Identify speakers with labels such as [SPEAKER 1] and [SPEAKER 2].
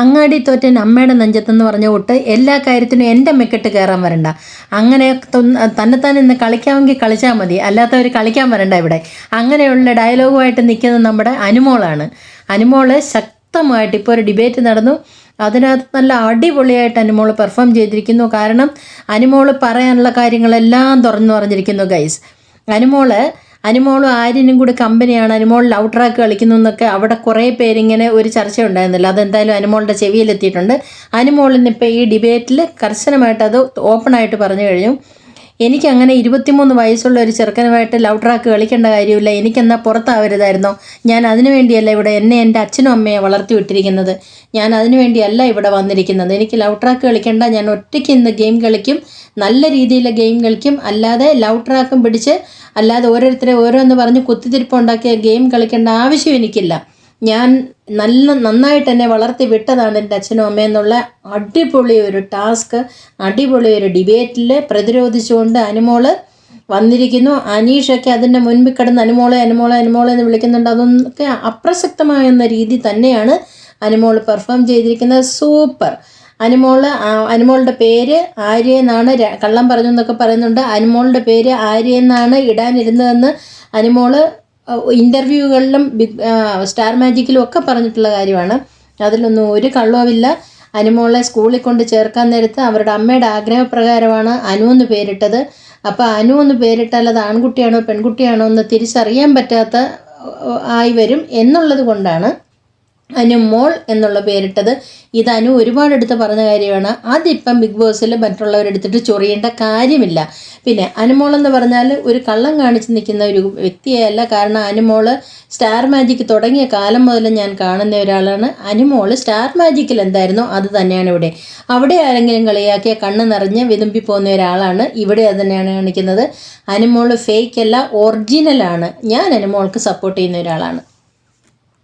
[SPEAKER 1] അങ്ങാടി തോറ്റൻ അമ്മയുടെ നെഞ്ചത്തെന്ന് പറഞ്ഞ കൊട്ട് എല്ലാ കാര്യത്തിനും എന്റെ മെക്കെട്ട് കയറാൻ വരണ്ട. അങ്ങനെ തൊന്ന് തന്നെത്താൻ ഇന്ന് കളിക്കാമെങ്കിൽ കളിച്ചാൽ മതി. അല്ലാത്തവർ കളിക്കാൻ വരണ്ട ഇവിടെ. അങ്ങനെയുള്ള ഡയലോഗുമായിട്ട് നിൽക്കുന്നത് നമ്മുടെ അനുമോളാണ്. അനുമോൾ ശക്തമായിട്ട് ഇപ്പോൾ ഒരു ഡിബേറ്റ് നടന്നു. അതിനകത്ത് നല്ല അടിപൊളിയായിട്ട് അനുമോൾ പെർഫോം ചെയ്തിരിക്കുന്നു. കാരണം അനുമോൾ പറയാനുള്ള കാര്യങ്ങളെല്ലാം തുറന്നു പറഞ്ഞിരിക്കുന്നു ഗൈസ് അനുമോൾ അനുമോളും ആര്യനും കൂടി കമ്പനിയാണ്. അനുമോൾ ലവ് ട്രാക്ക് കളിക്കുന്നു എന്നൊക്കെ അവിടെ കുറേ പേരിങ്ങനെ ഒരു ചർച്ച ഉണ്ടായിരുന്നില്ല അതെന്തായാലും അനുമോളുടെ ചെവിയിലെത്തിയിട്ടുണ്ട്. അനുമോളിന്ന് ഇപ്പോൾ ഈ ഡിബേറ്റിൽ കർശനമായിട്ട് അത് ഓപ്പണായിട്ട് പറഞ്ഞു കഴിഞ്ഞു. എനിക്ക് അങ്ങനെ ഇരുപത്തിമൂന്ന് വയസ്സുള്ള ഒരു ചെറുക്കനുമായിട്ട് ലവ് ട്രാക്ക് കളിക്കേണ്ട കാര്യമില്ല. എനിക്കെന്നാൽ പുറത്താവരുതായിരുന്നോ. ഞാൻ അതിനു വേണ്ടിയല്ല ഇവിടെ എന്നെ എന്റെ അച്ഛനും അമ്മയെ വളർത്തി വിട്ടിരിക്കുന്നത്. ഞാൻ അതിനു വേണ്ടിയല്ല ഇവിടെ വന്നിരിക്കുന്നത്. എനിക്ക് ലവ് ട്രാക്ക് കളിക്കേണ്ട. ഞാൻ ഒറ്റയ്ക്ക് ഇന്ന് ഗെയിം കളിക്കും. നല്ല രീതിയിൽ ഗെയിം കളിക്കും. അല്ലാതെ ലവ് ട്രാക്കും പിടിച്ച് അല്ലാതെ ഓരോരുത്തരെ ഓരോന്ന് പറഞ്ഞ് കുത്തിത്തിരിപ്പുണ്ടാക്കിയ ഗെയിം കളിക്കേണ്ട ആവശ്യം എനിക്കില്ല. ഞാൻ നല്ല നന്നായിട്ട് എന്നെ വളർത്തി വിട്ടതാണ് എന്റെ അച്ഛനും അമ്മയെന്നുള്ള അടിപൊളി ഒരു ടാസ്ക് അടിപൊളി ഒരു ഡിബേറ്റിൽ പ്രതിരോധിച്ചുകൊണ്ട് അനുമോൾ വന്നിരിക്കുന്നു. അനീഷൊക്കെ അതിന്റെ മുൻപിൽ കിടന്ന് അനുമോളെ അനുമോളെ അനുമോളെ എന്ന് വിളിക്കുന്നുണ്ട്. അതൊക്കെ അപ്രസക്തമായ രീതി തന്നെയാണ് അനുമോൾ പെർഫോം ചെയ്തിരിക്കുന്നത്. സൂപ്പർ. അനുമോൾ അനുമോളുടെ പേര് ആര്യ എന്നാണ് കള്ളം പറഞ്ഞു എന്നൊക്കെ പറയുന്നുണ്ട്. അനുമോളുടെ പേര് ആര്യ എന്നാണ് ഇടാനിരുന്നതെന്ന് അനുമോൾ ഇന്റർവ്യൂകളിലും സ്റ്റാർ മാജിക്കിലും ഒക്കെ പറഞ്ഞിട്ടുള്ള കാര്യമാണ്. അതിലൊന്നും ഒരു കള്ളവുമില്ല അനുമോളെ സ്കൂളിൽ കൊണ്ട് ചേർക്കാൻ നേരത്ത് അവരുടെ അമ്മയുടെ ആഗ്രഹപ്രകാരമാണ് അനു എന്ന് പേരിട്ടത്. അപ്പോൾ അനു എന്ന് പേരിട്ടാൽ അത് ആൺകുട്ടിയാണോ പെൺകുട്ടിയാണോ എന്ന് തിരിച്ചറിയാൻ പറ്റാത്ത ആയി വരും എന്നുള്ളത് കൊണ്ടാണ് അനു മോൾ എന്നുള്ള പേരിട്ടത്. ഇത് അനു ഒരുപാട് എടുത്ത് പറഞ്ഞ കാര്യമാണ്. അതിപ്പം ബിഗ് ബോസിൽ മറ്റുള്ളവരെടുത്തിട്ട് ചൊറിയേണ്ട കാര്യമില്ല. പിന്നെ അനുമോൾ എന്ന് പറഞ്ഞാൽ ഒരു കള്ളം കാണിച്ച് നിൽക്കുന്ന ഒരു വ്യക്തിയല്ല. കാരണം അനുമോൾ സ്റ്റാർ മാജിക് തുടങ്ങിയ കാലം മുതൽ ഞാൻ കാണുന്ന ഒരാളാണ്. അനുമോൾ സ്റ്റാർ മാജിക്കിൽ എന്തായിരുന്നോ അത് തന്നെയാണ് ഇവിടെ. അവിടെ ആരെങ്കിലും കളിയാക്കിയ കണ്ണ് നിറഞ്ഞ് വിതുമ്പി പോകുന്ന ഒരാളാണ് ഇവിടെ അത് തന്നെയാണ് കാണിക്കുന്നത്. അനുമോൾ ഫേക്ക് അല്ല ഒറിജിനലാണ് ഞാൻ അനുമോൾക്ക് സപ്പോർട്ട് ചെയ്യുന്ന ഒരാളാണ്.